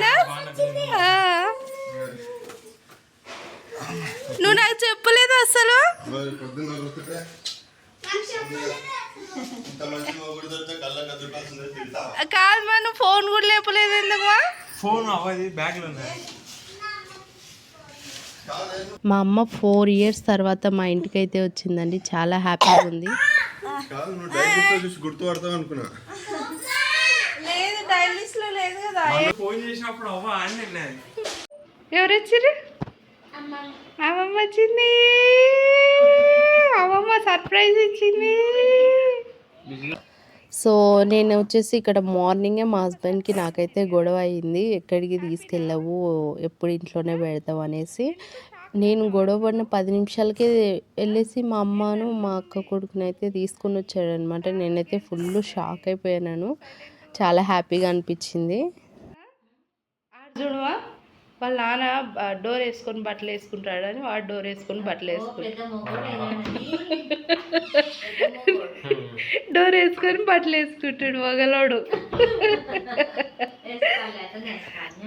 బాగున్నాను. నువ్వు నాకు చెప్పలేదు అసలు? మరి పొద్దున్న కూర్చుంటే ఇంత మంచి మొగుడు దొరికితే కళ్ళకి అది రూపాయలు తింటావా కాదు మా నువ్వు ఫోన్ కూడా లేపలేదు ఎందుకు ఫోన్ అవ్వది బ్యాగ్లో ఉన్నాయి మా అమ్మ ఫోర్ ఇయర్స్ తర్వాత మా ఇంటికి అయితే వచ్చిందండి. చాలా హ్యాపీగా ఉంది. గుర్తుపడతావు అనుకున్నా. లేదు డైలీస్లో లేదు కదా. ఫోన్ చేసినప్పుడు అవ్వ అని నేను ఎవరు వచ్చారు అమ్మమ్మ వచ్చింది. అమ్మమ్మ సర్ప్రైజ్ ఇచ్చింది. సో నేను వచ్చేసి ఇక్కడ మార్నింగే మా హస్బెండ్కి నాకైతే గొడవ అయింది. ఎక్కడికి తీసుకెళ్ళవు? ఎప్పుడు ఇంట్లోనే పెడతావు? అనేసి నేను గొడవ పడిన పది నిమిషాలకే వెళ్ళేసి మా అమ్మను మా అక్క కొడుకుని అయితే తీసుకొని వచ్చాడనమాట. నేనైతే ఫుల్ షాక్ అయిపోయాను. చాలా హ్యాపీగా అనిపించింది. చూడవా? వాళ్ళ నాన్న డోర్ వేసుకొని బట్టలు వేసుకుంటాడని వాడు డోర్ వేసుకొని బట్టలు వేసుకుంటాడు. డోర్ వేసుకొని బట్టలు వేసుకుంటాడు మొగలోడు.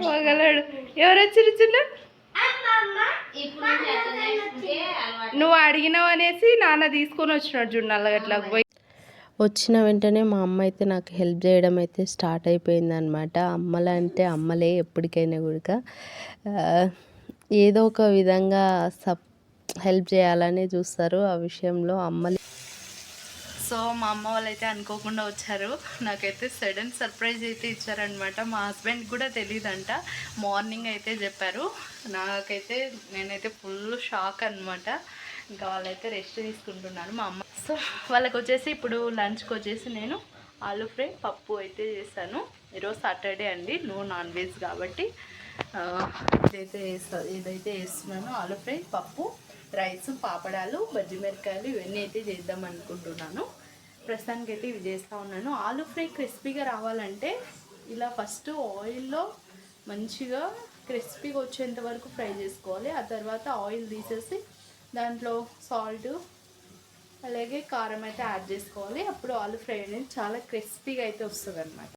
మొగలోడు. ఎవరు వచ్చారు చిన్న? నువ్వు అడిగినావు అనేసి నాన్న తీసుకొని వచ్చినాడు చూడు నల్లగట్లకు పోయి. వచ్చిన వెంటనే మా అమ్మ అయితే నాకు హెల్ప్ చేయడం అయితే స్టార్ట్ అయిపోయింది అనమాట అమ్మలంటే అమ్మలే ఎప్పటికైనా కూడా ఏదో ఒక విధంగా సప్ హెల్ప్ చేయాలనే చూస్తారు. ఆ విషయంలో అమ్మలే సో మా అమ్మ వాళ్ళు అయితే అనుకోకుండా వచ్చారు. నాకైతే సడన్ సర్ప్రైజ్ అయితే ఇచ్చారనమాట మా హస్బెండ్ కూడా తెలియదంట మార్నింగ్ అయితే చెప్పారు. నాకైతే నేనైతే ఫుల్ షాక్ అనమాట ఇంకా వాళ్ళైతే రెస్ట్ తీసుకుంటున్నాను మా అమ్మ. సో వాళ్ళకి వచ్చేసి ఇప్పుడు లంచ్కి వచ్చేసి నేను ఆలు ఫ్రై పప్పు అయితే చేశాను. ఈరోజు సాటర్డే అండి నో నాన్ వెజ్ కాబట్టి ఇదైతే వేస్తా ఇదైతే వేస్తున్నాను ఆలు ఫ్రై పప్పు రైస్ పాపడాలు బజ్జి మిరకాయలు ఇవన్నీ అయితే చేద్దాం అనుకుంటున్నాను. ప్రస్తుతానికి అయితే ఇవి చేస్తూ ఉన్నాను. ఆలు ఫ్రై క్రిస్పీగా రావాలంటే ఇలా ఫస్ట్ ఆయిల్లో మంచిగా క్రిస్పీగా వచ్చేంత వరకు ఫ్రై చేసుకోవాలి. ఆ తర్వాత ఆయిల్ తీసేసి దాంట్లో సాల్ట్ అలాగే కారం అయితే యాడ్ చేసుకోవాలి. అప్పుడు ఆలు ఫ్రై అనేది చాలా క్రిస్పీగా అయితే వస్తుంది అనమాట